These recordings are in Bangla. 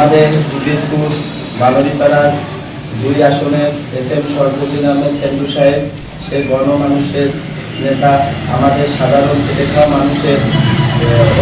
আমাদের উদিতপুর বাঙালিপাড়ার দুই আসনের এস এম সরফুদ্দিন আহমেদ খেন্দু সাহেব, সে গণমানুষের নেতা, আমাদের সাধারণ খেটে মানুষের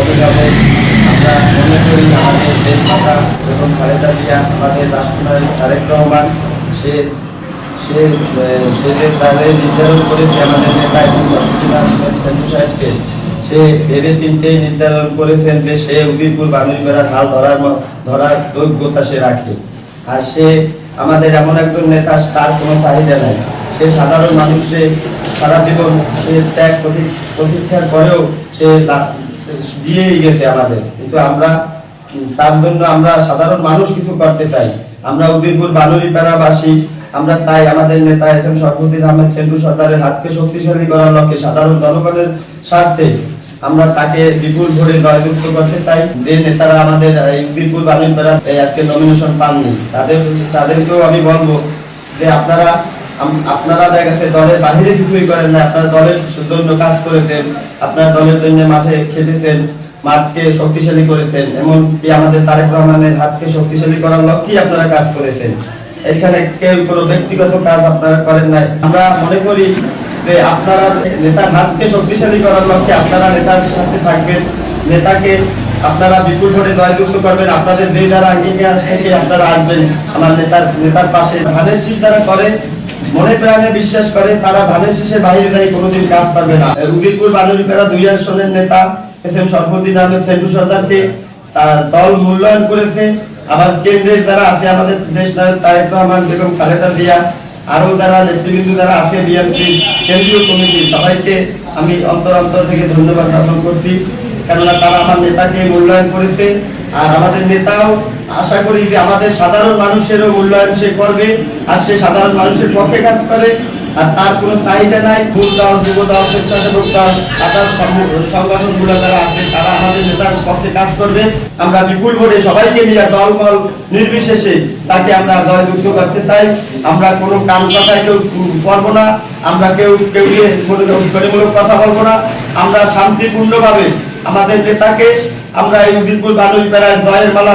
অভিভাবক। আমরা মনে করি আমাদের দেশ মাতা এবং খালেদা জিয়া আমাদের রাষ্ট্রনায়ক তারেক রহমান, সে সে সে যে তাদের নির্ধারণ করেছে আমাদের নেতা এবং সরফুদ্দিন আহমেদ খেন্দু সাহেবকে সে ভেবে চিন্তেই নির্ধারণ করেছেন যে সে উদিরপুর বাঙালিপাড়ার হাল ধরার ধরার যোগ্যতা সে রাখে। আর সে আমাদের এমন একজন নেতা, তার কোনো চাহিদা নাই। সে সাধারণ মানুষে সারা জীবন সে ত্যাগ প্রতি- প্রতীক্ষার পরেও সে দিয়েই গেছে আমাদের। কিন্তু আমরা, তার জন্য আমরা সাধারণ মানুষ কিছু করতে চাই। আমরা উদিরপুর বানুরিপাড়াবাসী আমরা তাই আমাদের নেতা এস এম সরফুদ্দিন আহমেদ সেন্টু সর্দারের হাতকে শক্তিশালী করার লক্ষ্যে সাধারণ জনগণের স্বার্থে আমরা তাকে বিপুল ভোটে জয়যুক্ত করতে চাই। যে নেতারা আমাদের বিপুল এই আজকে নমিনেশন পাননি। তাদের, তাদেরকেও আমি বলব যে আপনারা আপনারা দেখা গেছে দলের বাহিরে কিছুই করেন না, আপনারা দলের জন্য কাজ করেছেন, আপনারা দলের জন্য মাঠে খেটেছেন, মাঠকে শক্তিশালী করেছেন, এমনকি আমাদের তারেক রহমানের হাতকে শক্তিশালী করার লক্ষ্যেই আপনারা কাজ করেছেন। এখানে কেউ কোনো ব্যক্তিগত কাজ আপনারা করেন নাই। আমরা মনে করি যে আপনারা নেতার হাতকে শক্তিশালী করার লক্ষ্যে আপনারা নেতার সাথে থাকবেন। নেতাকে আপনারা বিপুল ভোটে জয়যুক্ত করবেন। আপনাদের যে যারা থেকে আপনারা আসবেন, আমার নেতার নেতার পাশে। ধানের শীষ করে, মনে প্রাণে বিশ্বাস করে, তারা ধানের শীষের বাইরে দাঁড়িয়ে কোনোদিন কাজ পারবে না। উদিরপুর বানুরিপাড়া দুই আসনের নেতা এস এম সরফুদ্দিন আহমেদ সেন্টু সর্দারকে দল মূল্যায়ন করেছে। আবার কেন্দ্রের যারা আছে, আমাদের দেশ নায়ক তারেক রহমান, বেগম খালেদা জিয়া আরও যারা নেতৃবৃন্দ যারা আছে বিএনপি কেন্দ্রীয় কমিটি, সবাইকে আমি অন্তর অন্তর থেকে ধন্যবাদ জ্ঞাপন করছি। কেননা তারা আমার নেতাকে মূল্যায়ন করেছে, আর আমাদের নেতাও আশা করি যে আমাদের সাধারণ মানুষেরও মূল্যায়ন সে করবে, আর সে সাধারণ মানুষের পক্ষে কাজ করে। আর তার কোনো চাহিদা নাই ভূত দল যুব দল স্বেচ্ছাসেবক দল আদার যারা আছে, তারা আমাদের নেতার পক্ষে কাজ করবে। আমরা বিপুল ভোটে সবাইকে নিয়ে দলমল নির্বিশেষে তাকে আমরা জয়যুক্ত করতে চাই। আমরা কোনো কান কথায় কেউ করব না, আমরা কেউ কেউ কোনো গরিমূলক কথা বলব না। আমরা শান্তিপূর্ণভাবে আমাদের নেতাকে আমরা এই উজিরপুর বানুই পেড়ায় জয়ের মালা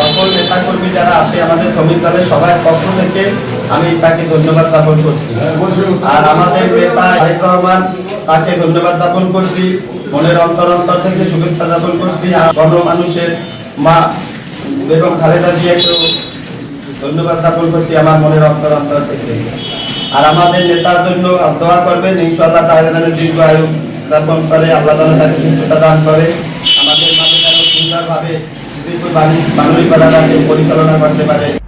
সকল নেতাকর্মী যারা আছে আমাদের শ্রমিক দলের সবার পক্ষ থেকে আমি তাকে ধন্যবাদ জ্ঞাপন করছি। আর আমাদের নেতা তারেক রহমান তাকে ধন্যবাদ জ্ঞাপন করছি। মনের অন্তর অন্তর থেকে শুভেচ্ছা জ্ঞাপন করছি। আর গণমানুষের মা বেগম খালেদা জিয়াকেও ধন্যবাদ জ্ঞাপন করছি আমার মনের অন্তর অন্তর থেকে। আর আমাদের নেতার জন্য দোয়া করবেন। ইনশাআল্লাহ তাহলে যেন দীর্ঘ আয়ু জ্ঞাপন করে, আল্লাহ তালা তাকে সুস্থতা দান করে। আমাদের মাঝে যেন সুন্দরভাবে বাঙালি পাড়াটাকে পরিচালনা করতে পারে